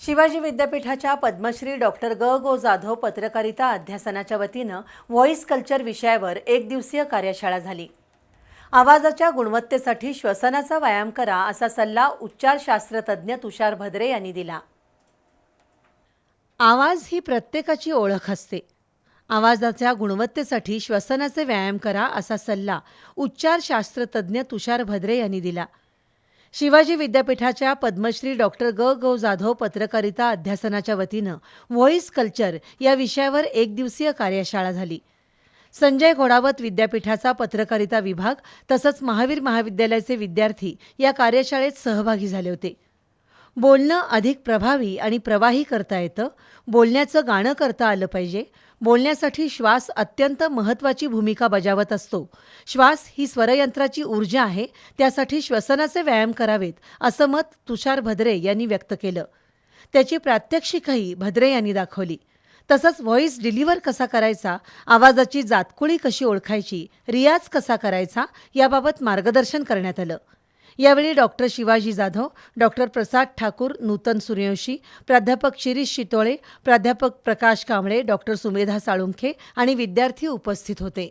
शिवाजी विद्यापीठाच्या पद्मश्री डॉक्टर ग गो जाधव पत्रकारिता अध्यासनाच्या वतीनं व्हॉइस कल्चर विषयावर एक दिवसीय कार्यशाळा झाली. आवाजाच्या गुणवत्तेसाठी श्वसनाचा व्यायाम करा असा सल्ला उच्चारशास्त्रतज्ञ तुषार भद्रे यांनी दिला. आवाज ही प्रत्येकाची ओळख असते. आवाजाच्या गुणवत्तेसाठी श्वसनाचे व्यायाम करा असा सल्ला उच्चारशास्त्रतज्ञ तुषार भद्रे यांनी दिला. शिवाजी विद्यापीठाच्या पद्मश्री डॉक्टर ग. गौ जाधव पत्रकारिता अध्यासनाच्या वतीनं व्हॉइस कल्चर या विषयावर एक दिवसीय कार्यशाळा झाली. संजय घोडावत विद्यापीठाचा पत्रकारिता विभाग तसंच महावीर महाविद्यालयाचे विद्यार्थी या कार्यशाळेत सहभागी झाले होते. बोलणं अधिक प्रभावी आणि प्रवाही करता येतं. बोलण्याचं गाणं करता आलं पाहिजे. बोलण्यासाठी श्वास अत्यंत महत्त्वाची भूमिका बजावत असतो. श्वास ही स्वरयंत्राची ऊर्जा आहे. त्यासाठी श्वसनाचे व्यायाम करावेत असं मत तुषार भद्रे यांनी व्यक्त केलं. त्याची प्रात्यक्षिकही भद्रे यांनी दाखवली. तसंच व्हॉइस डिलिव्हर कसा करायचा आवाजाची जातकुळी कशी ओळखायची रियाज कसा करायचा याबाबत मार्गदर्शन करण्यात आलं. यावेळी डॉक्टर शिवाजी जाधव डॉक्टर प्रसाद ठाकूर नूतन सूर्यवंशी प्राध्यापक शिरीष शितोळे प्राध्यापक प्रकाश कांबळे डॉक्टर सुमेधा साळुंखे आणि विद्यार्थी उपस्थित होते.